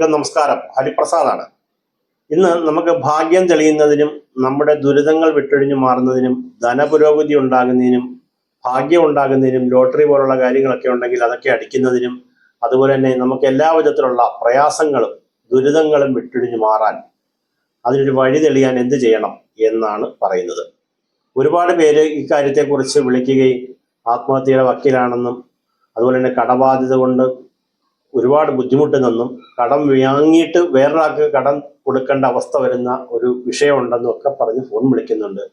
എല്ലാവർക്കും നമസ്കാരം. ഹരിപ്രസാദാണ്. ഇന്ന് നമുക്ക് ഭാഗ്യം തെളിയുന്നതിനും നമ്മുടെ ദുരിതങ്ങൾ വിട്ടൊഴിഞ്ഞു മാറുന്നതിനും ധനപുരോഗതി ഉണ്ടാകുന്നതിനും ഭാഗ്യം ഉണ്ടാകുന്നതിനും ലോട്ടറി പോലുള്ള കാര്യങ്ങളൊക്കെ ഉണ്ടെങ്കിൽ അതൊക്കെ അടിക്കുന്നതിനും അതുപോലെ തന്നെ നമുക്ക് എല്ലാ വിധത്തിലുള്ള പ്രയാസങ്ങളും ദുരിതങ്ങളും വിട്ടൊഴിഞ്ഞു മാറാൻ അതിനൊരു വഴി തെളിയാൻ എന്ത് ചെയ്യണം എന്നാണ് പറയുന്നത്. ഒരുപാട് പേര് ഇക്കാര്യത്തെക്കുറിച്ച് വിളിക്കുകയും ആത്മഹത്യയുടെ വക്കീലാണെന്നും അതുപോലെ തന്നെ കടബാധ്യത കൊണ്ട് ഒരുപാട് ബുദ്ധിമുട്ടുന്നെന്നും കടം വാങ്ങിയിട്ട് വേറൊരാൾക്ക് കടം കൊടുക്കേണ്ട അവസ്ഥ വരുന്ന ഒരു വിഷയമുണ്ടെന്നും ഒക്കെ പറഞ്ഞ് ഫോൺ വിളിക്കുന്നുണ്ട്.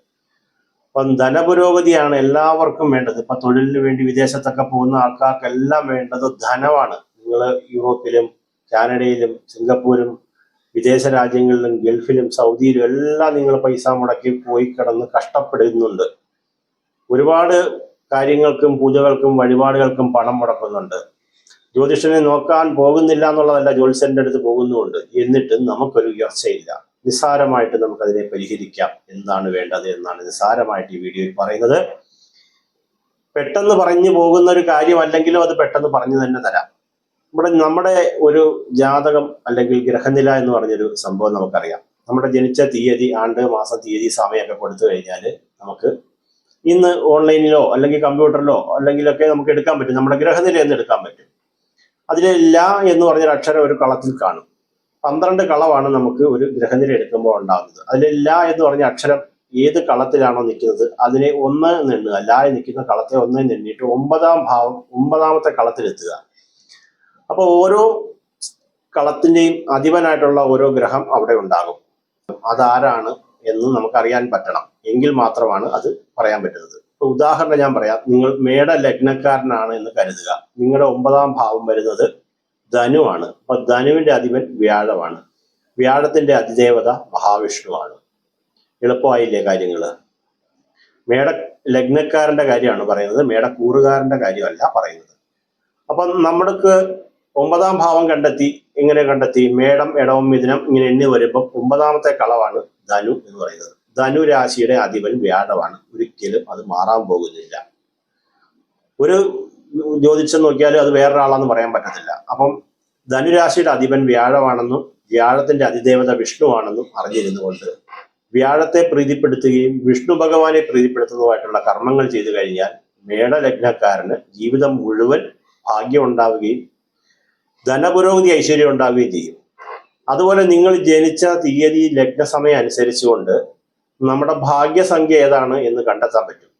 അപ്പം ധനപുരോഗതിയാണ് എല്ലാവർക്കും വേണ്ടത്. ഇപ്പൊ തൊഴിലിന് വേണ്ടി വിദേശത്തൊക്കെ പോകുന്ന ആൾക്കാർക്കെല്ലാം വേണ്ടത് ധനമാണ്. നിങ്ങൾ യൂറോപ്പിലും കാനഡയിലും സിംഗപ്പൂരും വിദേശ രാജ്യങ്ങളിലും ഗൾഫിലും സൗദിയിലും എല്ലാം നിങ്ങൾ പൈസ മുടക്കി പോയി കിടന്ന് കഷ്ടപ്പെടുന്നുണ്ട്. ഒരുപാട് കാര്യങ്ങൾക്കും പൂജകൾക്കും വഴിപാടുകൾക്കും പണം മുടക്കുന്നുണ്ട്. ജ്യോതിഷനെ നോക്കാൻ പോകുന്നില്ല എന്നുള്ളതല്ല ജ്യോത്സ്യന്റെ അടുത്ത് പോകുന്നുമുണ്ട്. എന്നിട്ടും നമുക്കൊരു ഉയർച്ചയില്ല. നിസ്സാരമായിട്ട് നമുക്കതിനെ പരിഹരിക്കാം എന്താണ് വേണ്ടത് എന്നാണ് നിസ്സാരമായിട്ട് ഈ വീഡിയോയിൽ പറയുന്നത്. പെട്ടെന്ന് പറഞ്ഞു പോകുന്ന ഒരു കാര്യമല്ലെങ്കിലും അത് പെട്ടെന്ന് പറഞ്ഞു തന്നെ തരാം. നമ്മുടെ നമ്മുടെ ഒരു ജാതകം അല്ലെങ്കിൽ ഗ്രഹനില എന്ന് പറഞ്ഞൊരു സംഭവം നമുക്കറിയാം. നമ്മുടെ ജനിച്ച തീയതി ആണ്ട് മാസം തീയതി സമയമൊക്കെ കൊടുത്തു കഴിഞ്ഞാൽ നമുക്ക് ഇന്ന് ഓൺലൈനിലോ അല്ലെങ്കിൽ കമ്പ്യൂട്ടറിലോ അല്ലെങ്കിലൊക്കെ നമുക്ക് എടുക്കാൻ പറ്റും. നമ്മുടെ ഗ്രഹനില എന്ന് എടുക്കാൻ പറ്റും. അതിലെ ല എന്ന് പറഞ്ഞൊരു അക്ഷരം ഒരു കളത്തിൽ കാണും. പന്ത്രണ്ട് കളവാണ് നമുക്ക് ഒരു ഗ്രഹനിര എടുക്കുമ്പോൾ ഉണ്ടാകുന്നത്. അതിലെ ല എന്ന് പറഞ്ഞ അക്ഷരം ഏത് കളത്തിലാണോ നിൽക്കുന്നത് അതിനെ ഒന്ന് നിണ്ണുക. ല നിൽക്കുന്ന കളത്തെ ഒന്ന് എണ്ണിയിട്ട് ഒമ്പതാം ഭാവം ഒമ്പതാമത്തെ കളത്തിലെത്തുക. അപ്പോൾ ഓരോ കളത്തിന്റെയും അധിപനായിട്ടുള്ള ഓരോ ഗ്രഹം അവിടെ ഉണ്ടാകും. അതാരാണ് എന്ന് നമുക്കറിയാൻ പറ്റണം. എങ്കിൽ മാത്രമാണ് അത് പറയാൻ പറ്റുന്നത്. ഉദാഹരണം ഞാൻ പറയാം. നിങ്ങൾ മേട ലഗ്നക്കാരനാണ് എന്ന് കരുതുക. നിങ്ങളുടെ ഒമ്പതാം ഭാവം വരുന്നത് ധനുവാണ് അപ്പൊ ധനുവിന്റെ അധിപൻ വ്യാഴമാണ്. വ്യാഴത്തിന്റെ അതിദേവത മഹാവിഷ്ണുവാണ്. എളുപ്പമായില്ലേ കാര്യങ്ങൾ? മേട ലഗ്നക്കാരന്റെ കാര്യമാണ് പറയുന്നത്. മേടക്കൂറുകാരന്റെ കാര്യമല്ല പറയുന്നത്. അപ്പം നമ്മൾക്ക് ഒമ്പതാം ഭാവം കണ്ടെത്തി എങ്ങനെ കണ്ടെത്തി? മേടം ഇടവം മിഥുനം ഇങ്ങനെ എണ്ണി വരുമ്പം ഒമ്പതാമത്തെ കളവാണ് ധനു എന്ന് പറയുന്നത്. ധനു രാശിയുടെ അധിപൻ വ്യാഴമാണ്. ഒരിക്കലും അത് മാറാൻ പോകുന്നില്ല. ഒരു ജ്യോതിഷം നോക്കിയാലും അത് വേറൊരാളാന്ന് പറയാൻ പറ്റത്തില്ല. അപ്പം ധനുരാശിയുടെ അധിപൻ വ്യാഴമാണെന്നും വ്യാഴത്തിന്റെ അതിദേവത വിഷ്ണുവാണെന്നും അറിഞ്ഞിരുന്നുകൊണ്ട് വ്യാഴത്തെ പ്രീതിപ്പെടുത്തുകയും വിഷ്ണു ഭഗവാനെ പ്രീതിപ്പെടുത്തുന്നതുമായിട്ടുള്ള കർമ്മങ്ങൾ ചെയ്തു കഴിഞ്ഞാൽ മേടലഗ്നക്കാരന് ജീവിതം മുഴുവൻ ഭാഗ്യം ഉണ്ടാവുകയും ധനപുരോഗതി ഐശ്വര്യം ഉണ്ടാവുകയും ചെയ്യും. അതുപോലെ നിങ്ങൾ ജനിച്ച തീയതി ലഗ്നസമയം അനുസരിച്ചുകൊണ്ട് നമ്മുടെ ഭാഗ്യസംഖ്യ ഏതാണ് എന്ന് കണ്ടെത്താൻ പറ്റും.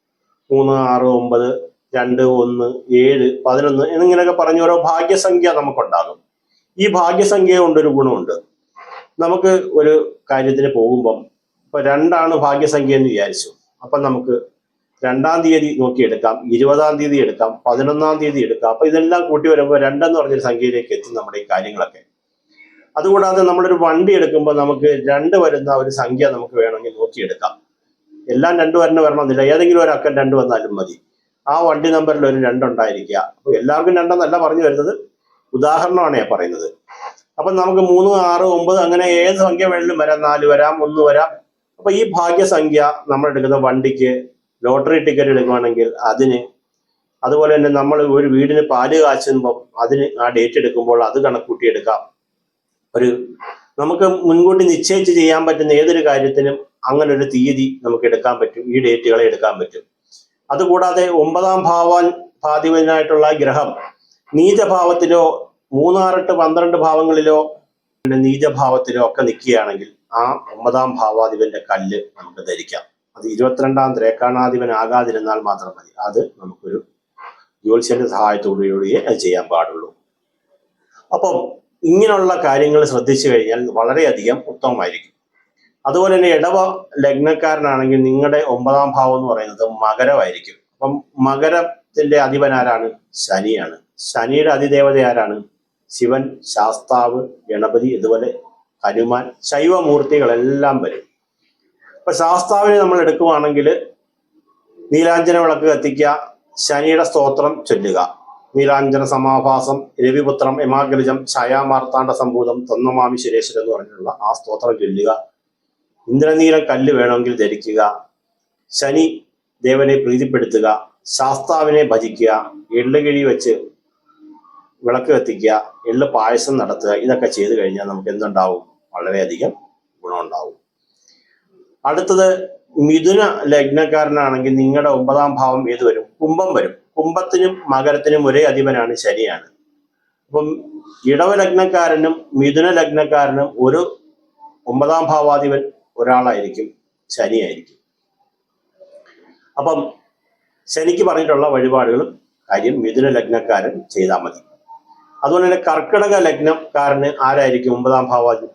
മൂന്ന് ആറ് ഒമ്പത് രണ്ട് ഒന്ന് ഏഴ് പതിനൊന്ന് എന്നിങ്ങനെയൊക്കെ പറഞ്ഞ ഓരോ ഭാഗ്യസംഖ്യ നമുക്കുണ്ടാകും. ഈ ഭാഗ്യസംഖ്യ കൊണ്ടൊരു ഗുണമുണ്ട്. നമുക്ക് ഒരു കാര്യത്തിന് പോകുമ്പം ഇപ്പൊ രണ്ടാണ് ഭാഗ്യസംഖ്യ എന്ന് വിചാരിച്ചു. അപ്പം നമുക്ക് രണ്ടാം തീയതി നോക്കിയെടുക്കാം ഇരുപതാം തീയതി എടുക്കാം പതിനൊന്നാം തീയതി എടുക്കാം. അപ്പൊ ഇതെല്ലാം കൂട്ടി വരുമ്പോൾ രണ്ടെന്ന് പറഞ്ഞൊരു സംഖ്യയിലേക്ക് എത്തും നമ്മുടെ ഈ കാര്യങ്ങളൊക്കെ. അതുകൂടാതെ നമ്മളൊരു വണ്ടി എടുക്കുമ്പോൾ നമുക്ക് രണ്ട് വരുന്ന ഒരു സംഖ്യ നമുക്ക് വേണമെങ്കിൽ നോക്കിയെടുക്കാം. എല്ലാം രണ്ട് വരണ വരണമെന്നില്ല. ഏതെങ്കിലും ഒരു അക്കം രണ്ട് വന്നാലും മതി. ആ വണ്ടി നമ്പറിൽ ഒരു രണ്ടുണ്ടായിരിക്കുക. അപ്പോൾ എല്ലാവർക്കും രണ്ടെന്നല്ല പറഞ്ഞു വരുന്നത്. ഉദാഹരണമാണ് ഞാൻ പറയുന്നത്. അപ്പൊ നമുക്ക് മൂന്ന് ആറ് ഒമ്പത് അങ്ങനെ ഏത് സംഖ്യ വേണമെങ്കിലും വരാം. നാല് വരാം ഒന്ന് വരാം. അപ്പൊ ഈ ഭാഗ്യസംഖ്യ നമ്മൾ എടുക്കുന്ന വണ്ടിക്ക് ലോട്ടറി ടിക്കറ്റ് എടുക്കുകയാണെങ്കിൽ അതിന് അതുപോലെ തന്നെ നമ്മൾ ഒരു വീടിന് പാൽ കാച്ചുമ്പോൾ അതിന് ആ ഡേറ്റ് എടുക്കുമ്പോൾ അത് കണക്കൂട്ടി എടുക്കാം. ഒരു നമുക്ക് മുൻകൂട്ടി നിശ്ചയിച്ച് ചെയ്യാൻ പറ്റുന്ന ഏതൊരു കാര്യത്തിനും അങ്ങനെ ഒരു തീയതി നമുക്ക് എടുക്കാൻ പറ്റും. ഈ ഡേറ്റുകളെ എടുക്കാൻ പറ്റും. അതുകൂടാതെ ഒമ്പതാം ഭാവാൻ ഭാതിപനായിട്ടുള്ള ഗ്രഹം നീചഭാവത്തിലോ മൂന്നാറെട്ട് പന്ത്രണ്ട് ഭാവങ്ങളിലോ പിന്നെ നീചഭാവത്തിലോ ഒക്കെ നിൽക്കുകയാണെങ്കിൽ ആ ഒമ്പതാം ഭാവാധിപന്റെ കല്ല് നമുക്ക് ധരിക്കാം. അത് ഇരുപത്തിരണ്ടാം ത്രേക്കാണാധിപൻ ആകാതിരുന്നാൽ മാത്രം മതി. അത് നമുക്കൊരു ജ്യോത്സ്യന്റെ സഹായത്തോടുകൂടിയേ അത് ചെയ്യാൻ പാടുള്ളൂ. അപ്പം ഇങ്ങനെയുള്ള കാര്യങ്ങൾ ശ്രദ്ധിച്ചു കഴിഞ്ഞാൽ വളരെയധികം ഉത്തമമായിരിക്കും. അതുപോലെ തന്നെ ഇടവ ലഗ്നക്കാരനാണെങ്കിൽ നിങ്ങളുടെ ഒമ്പതാം ഭാവം എന്ന് പറയുന്നത് മകരമായിരിക്കും. അപ്പം മകരത്തിന്റെ അധിപൻ ആരാണ്? ശനിയാണ്. ശനിയുടെ അതിദേവത ആരാണ്? ശിവൻ ശാസ്താവ് ഗണപതി ഇതുപോലെ ഹനുമാൻ ശൈവമൂർത്തികളെല്ലാം വരും. ഇപ്പൊ ശാസ്താവിനെ നമ്മൾ എടുക്കുവാണെങ്കിൽ നീലാഞ്ജന വിളക്ക് കത്തിക്കുക ശനിയുടെ സ്തോത്രം ചൊല്ലുക. നീലാഞ്ജന സമാഭാസം രവിപുത്രം യമാഗ്രജം ഛായാമാർത്താണ്ഡ സംഭൂതം തൊന്നമാമി ശുരേശ്വരൻ എന്ന് പറഞ്ഞിട്ടുള്ള ആ സ്തോത്രം ചൊല്ലുക. ഇന്ദ്രനീലം കല്ല് വേണമെങ്കിൽ ധരിക്കുക. ശനി ദേവനെ പ്രീതിപ്പെടുത്തുക. ശാസ്താവിനെ ഭജിക്കുക. എള്ളുകിഴി വെച്ച് വിളക്ക് കത്തിക്കുക. എള്ള് പായസം നടത്തുക. ഇതൊക്കെ ചെയ്തു കഴിഞ്ഞാൽ നമുക്ക് എന്തുണ്ടാവും? വളരെയധികം ഗുണമുണ്ടാവും. അടുത്തത് മിഥുന ലഗ്നക്കാരനാണെങ്കിൽ നിങ്ങളുടെ ഒമ്പതാം ഭാവം ഏത് വരും? കുംഭം വരും. കുംഭത്തിനും മകരത്തിനും ഒരേ അധിപനാണ് ശനിയാണ്. അപ്പം ഇടവ ലഗ്നക്കാരനും മിഥുന ലഗ്നക്കാരനും ഒരു ഒമ്പതാം ഭാവാധിപൻ ഒരാളായിരിക്കും ശനിയായിരിക്കും. അപ്പം ശനിക്ക് പറഞ്ഞിട്ടുള്ള വഴിപാടുകളും കാര്യം മിഥുന ലഗ്നക്കാരൻ ചെയ്താൽ മതി. അതുപോലെ തന്നെ കർക്കിടക ലഗ്നക്കാരന് ആരായിരിക്കും ഒമ്പതാം ഭാവാധിപൻ?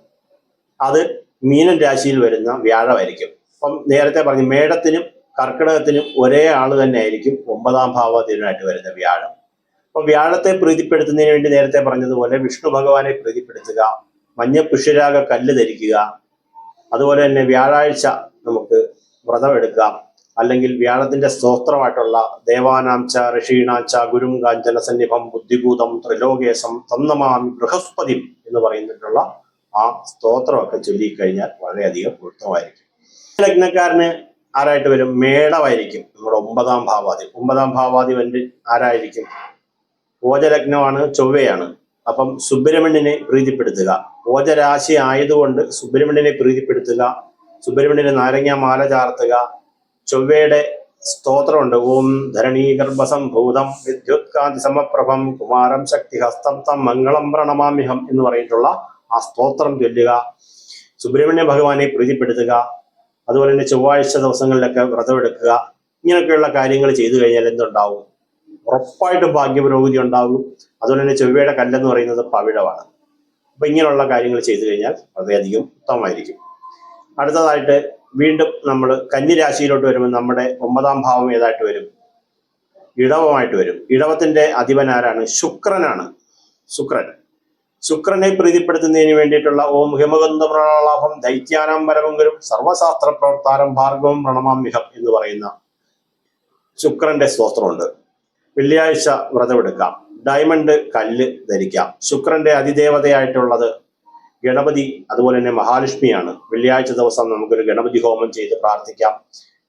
അത് മീനൻ രാശിയിൽ വരുന്ന വ്യാഴമായിരിക്കും. അപ്പം നേരത്തെ പറഞ്ഞു മേടത്തിനും കർക്കിടകത്തിനും ഒരേ ആൾ തന്നെ ആയിരിക്കും ഒമ്പതാം ഭാവാധിപനായിട്ട് വരുന്ന വ്യാഴം. അപ്പൊ വ്യാഴത്തെ പ്രീതിപ്പെടുത്തുന്നതിന് വേണ്ടി നേരത്തെ പറഞ്ഞതുപോലെ വിഷ്ണു ഭഗവാനെ പ്രീതിപ്പെടുത്തുക മഞ്ഞ പുഷ്യരാഗ കല്ല് ധരിക്കുക അതുപോലെ തന്നെ വ്യാഴാഴ്ച നമുക്ക് വ്രതം എടുക്കാം അല്ലെങ്കിൽ വ്യാഴത്തിന്റെ സ്തോത്രമായിട്ടുള്ള ദേവാനാംച്ച ഋഷീണാച്ച ഗുരും കാഞ്ചന സന്നിഭം ബുദ്ധിഭൂതം ത്രിലോകേശം തന്നമാമി ബൃഹസ്പതി എന്ന് പറയുന്നിട്ടുള്ള ആ സ്തോത്രമൊക്കെ ചൊല്ലിക്കഴിഞ്ഞാൽ വളരെയധികം ഉത്തമമായിരിക്കും ലഗ്നക്കാരന് ആരായിട്ട് വരും? മേടവായിരിക്കും നമ്മുടെ ഒമ്പതാം ഭാവാദി. ഒമ്പതാം ഭാവാദി വന്റെ ആരായിരിക്കും? ഓജലഗ്നമാണ് ചൊവ്വയാണ്. അപ്പം സുബ്രഹ്മണ്യനെ പ്രീതിപ്പെടുത്തുക. ഓജരാശി ആയതുകൊണ്ട് സുബ്രഹ്മണ്യനെ പ്രീതിപ്പെടുത്തുക. സുബ്രഹ്മണ്യന് നാരങ്ങ മാല ചാർത്തുക. ചൊവ്വയുടെ സ്തോത്രമുണ്ട്. ഓം ധരണീ ഗർഭസംഭൂതം വിദ്യുത്കാന്തി സമപ്രഭം കുമാരം ശക്തി ഹസ്തം തം മംഗളം പ്രണമാമ്യഹം എന്ന് പറഞ്ഞിട്ടുള്ള ആ സ്തോത്രം ചൊല്ലുക. സുബ്രഹ്മണ്യ ഭഗവാനെ പ്രീതിപ്പെടുത്തുക. അതുപോലെ തന്നെ ചൊവ്വാഴ്ച ദിവസങ്ങളിലൊക്കെ വ്രതമെടുക്കുക ഇങ്ങനെയൊക്കെയുള്ള കാര്യങ്ങൾ ചെയ്തു കഴിഞ്ഞാൽ എന്തുണ്ടാവും? ഉറപ്പായിട്ടും ഭാഗ്യപുരോഗതി ഉണ്ടാകും അതുപോലെ തന്നെ ചൊവ്വയുടെ കല്ലെന്ന് പറയുന്നത് പവിഴമാണ്. അപ്പൊ ഇങ്ങനെയുള്ള കാര്യങ്ങൾ ചെയ്തു കഴിഞ്ഞാൽ വളരെയധികം ഉത്തമമായിരിക്കും. അടുത്തതായിട്ട് വീണ്ടും നമ്മൾ കന്നി രാശിയിലോട്ട് വരുമ്പോൾ നമ്മുടെ ഒമ്പതാം ഭാവം ഏതായിട്ട് വരും? ഇടവമായിട്ട് വരും. ഇടവത്തിന്റെ അധിപൻ ആരാണ് ശുക്രനാണ്. ശുക്രൻ. ശുക്രനെ പ്രീതിപ്പെടുത്തുന്നതിന് വേണ്ടിയിട്ടുള്ള ഓം ഹിമഗന്ധ പ്രണാളാഭം ദൈത്യാനാം പരമങ്കരും സർവശാസ്ത്ര പ്രവർത്താരം ഭാർഗവം പ്രണമാമ്യഹം എന്ന് പറയുന്ന ശുക്രന്റെ സ്തോത്രമുണ്ട്. വെള്ളിയാഴ്ച വ്രതമെടുക്കാം. ഡയമണ്ട് കല്ല് ധരിക്കാം. ശുക്രന്റെ അതിദേവതയായിട്ടുള്ളത് ഗണപതി അതുപോലെ തന്നെ മഹാലക്ഷ്മിയാണ്. വെള്ളിയാഴ്ച ദിവസം നമുക്കൊരു ഗണപതി ഹോമം ചെയ്ത് പ്രാർത്ഥിക്കാം.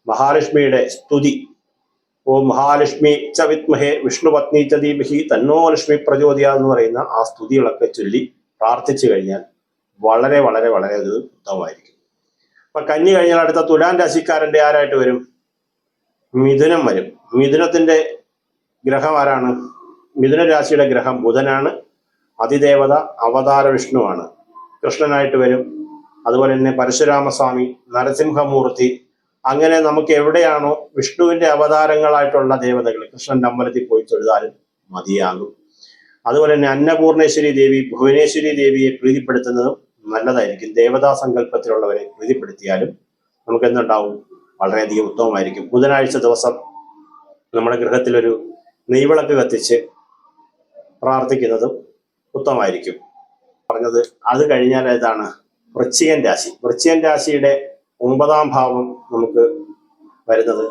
മഹാലക്ഷ്മിയുടെ സ്തുതി ഓം മഹാലക്ഷ്മി ച വിത്മഹേ വിഷ്ണുപത്നി ച ദീപഹി തന്നോ ലക്ഷ്മി പ്രചോദയ എന്ന് പറയുന്ന ആ സ്തുതികളൊക്കെ ചൊല്ലി പ്രാർത്ഥിച്ചു കഴിഞ്ഞാൽ വളരെ വളരെ വളരെ അത് ഉത്തമമായിരിക്കും അപ്പൊ കന്നി കഴിഞ്ഞാൽ അടുത്ത തുലാൻ രാശിക്കാരന്റെ ആരായിട്ട് വരും? മിഥുനം വരും. മിഥുനത്തിന്റെ ഗ്രഹം ആരാണ്? മിഥുന രാശിയുടെ ഗ്രഹം ബുധനാണ്. അതിദേവത അവതാര വിഷ്ണുവാണ്. കൃഷ്ണനായിട്ട് വരും. അതുപോലെ തന്നെ പരശുരാമസ്വാമി നരസിംഹമൂർത്തി അങ്ങനെ നമുക്ക് എവിടെയാണോ വിഷ്ണുവിന്റെ അവതാരങ്ങളായിട്ടുള്ള ദേവതകൾ കൃഷ്ണന്റെ അമ്പലത്തിൽ പോയി തൊഴുതാലും മതിയാകും. അതുപോലെ തന്നെ അന്നപൂർണേശ്വരി ദേവി ഭുവനേശ്വരി ദേവിയെ പ്രീതിപ്പെടുത്തുന്നതും നല്ലതായിരിക്കും. ദേവതാ സങ്കല്പത്തിലുള്ളവരെ പ്രീതിപ്പെടുത്തിയാലും നമുക്ക് എന്തുണ്ടാവും? വളരെയധികം ഉത്തമമായിരിക്കും. ബുധനാഴ്ച ദിവസം നമ്മുടെ ഗൃഹത്തിലൊരു നെയ്വിളക്ക് കത്തിച്ച് പ്രാർത്ഥിക്കുന്നതും ഉത്തമമായിരിക്കും. പറഞ്ഞത് അത് കഴിഞ്ഞാൽ ഏതാണ്? വൃശ്ചികൻ രാശി. വൃശ്ചികൻ രാശിയുടെ ഒമ്പതാം ഭാവം നമുക്ക് വരുന്നത്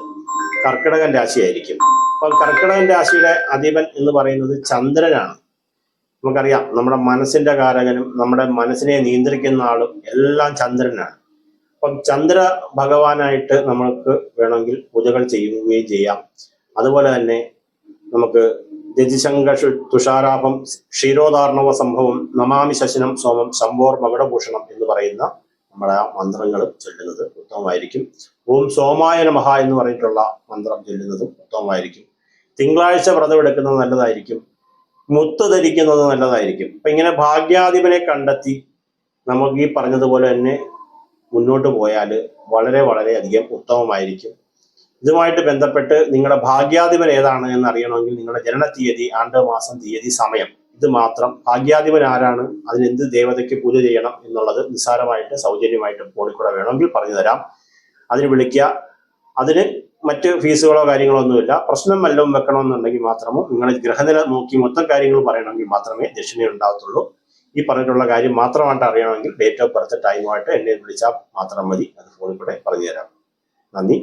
കർക്കിടകൻ രാശിയായിരിക്കും. അപ്പോൾ കർക്കിടകൻ രാശിയുടെ അധിപൻ എന്ന് പറയുന്നത് ചന്ദ്രനാണ്. നമുക്കറിയാം നമ്മുടെ മനസ്സിന്റെ കാരകനും നമ്മുടെ മനസ്സിനെ നിയന്ത്രിക്കുന്ന ആളും എല്ലാം ചന്ദ്രനാണ്. അപ്പം ചന്ദ്ര ഭഗവാനായിട്ട് നമുക്ക് വേണമെങ്കിൽ പൂജകൾ ചെയ്യുകയും ചെയ്യാം. അതുപോലെ തന്നെ നമുക്ക് രതിശങ്ക തുഷാരാഭം ക്ഷീരോധാർണവ സംഭവം നമാമി ശശനം സോമം ശംഭോർ മകുടഭൂഷണം എന്ന് പറയുന്ന നമ്മുടെ ആ മന്ത്രങ്ങൾ ചൊല്ലുന്നത് ഉത്തമമായിരിക്കും. ഓം സോമായ നമഹ എന്ന് പറഞ്ഞിട്ടുള്ള മന്ത്രം ചൊല്ലുന്നതും ഉത്തമമായിരിക്കും. തിങ്കളാഴ്ച വ്രതം എടുക്കുന്നത് നല്ലതായിരിക്കും. മുത്ത് ധരിക്കുന്നത് നല്ലതായിരിക്കും. അപ്പൊ ഇങ്ങനെ ഭാഗ്യാധിപനെ കണ്ടെത്തി നമുക്ക് ഈ പറഞ്ഞതുപോലെ തന്നെ മുന്നോട്ട് പോയാൽ വളരെ വളരെ അധികം ഉത്തമമായിരിക്കും. ഇതുമായിട്ട് ബന്ധപ്പെട്ട് നിങ്ങളുടെ ഭാഗ്യാധിപൻ ഏതാണ് എന്ന് അറിയണമെങ്കിൽ നിങ്ങളുടെ ജനന തീയതി ആണ്ട് മാസം തീയതി സമയം ഇത് മാത്രം ഭാഗ്യാധിപൻ ആരാണ്? അതിനെന്ത് ദേവതയ്ക്ക് പൂജ ചെയ്യണം എന്നുള്ളത് നിസ്സാരമായിട്ട് സൗജന്യമായിട്ട് ഫോണിൽ കൂടെ വേണമെങ്കിൽ പറഞ്ഞു തരാം. അതിന് വിളിക്കുക. അതിന് മറ്റ് ഫീസുകളോ കാര്യങ്ങളോ ഒന്നുമില്ല. പ്രശ്നം വല്ലതും വെക്കണമെന്നുണ്ടെങ്കിൽ മാത്രമോ നിങ്ങൾ ഗ്രഹനില നോക്കി മൊത്തം കാര്യങ്ങൾ പറയണമെങ്കിൽ മാത്രമേ ദക്ഷിണ ഉണ്ടാകത്തുള്ളൂ. ഈ പറഞ്ഞിട്ടുള്ള കാര്യം മാത്രമായിട്ട് അറിയണമെങ്കിൽ ഡേറ്റ് ഓഫ് ബർത്ത് ടൈമുമായിട്ട് എന്നെ വിളിച്ചാൽ മാത്രം മതി. അത് ഫോണിൽ കൂടെ പറഞ്ഞുതരാം നന്ദി.